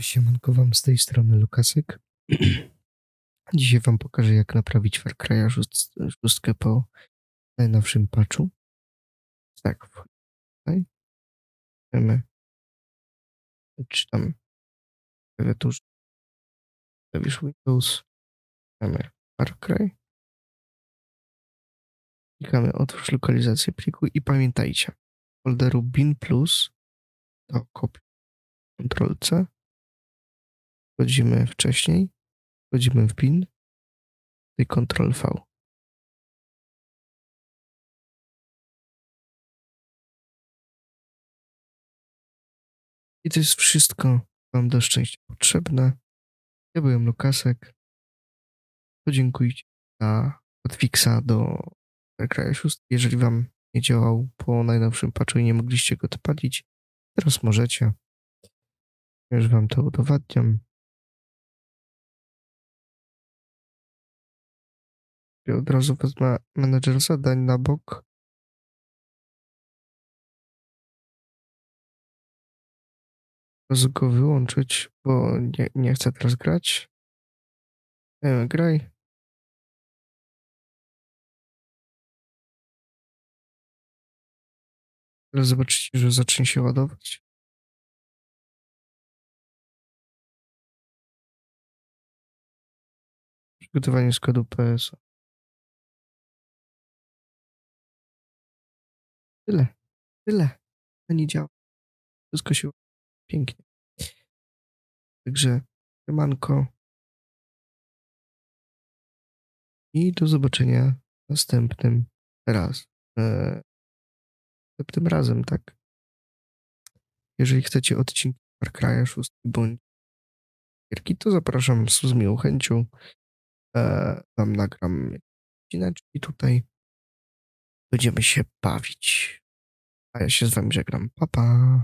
Siemanko wam z tej strony Lukasek. Dzisiaj wam pokażę jak naprawić Far Cry'a 6 po najnowszym patchu. Tak, wchodzimy tutaj. Wiemy, czy tam w klawiaturze stawisz Windows. Mamy Far Cry. Klikamy otwórz lokalizację pliku i pamiętajcie, folderu bin plus to kopiuj Ctrl C Wchodzimy wcześniej, wchodzimy w PIN i Ctrl V. I to jest wszystko Wam do szczęścia potrzebne. Ja byłem Lukasek. Podziękujcie za hotfixa do Cry 6. Jeżeli Wam nie działał po najnowszym patchu i nie mogliście go odpalić, teraz możecie. Już Wam to udowadniam. Ja od razu wezmę menedżer zadań na bok. Razu go wyłączyć, bo nie, nie chcę teraz grać. Nie, graj. Teraz zobaczycie, że zacznie się ładować. Przygotowanie składu PS. Tyle. Tyle. Nie działa. Wszystko się pięknie. Także siemanko. I do zobaczenia następnym raz. Eee, następnym razem, tak? Jeżeli chcecie odcinki Far Cry'a 6 bądź gierki, to zapraszam z, z miłą chęcią. Eee, tam nagram odcineczki tutaj. Będziemy się bawić. A ja się z wami żegnam. Pa, pa.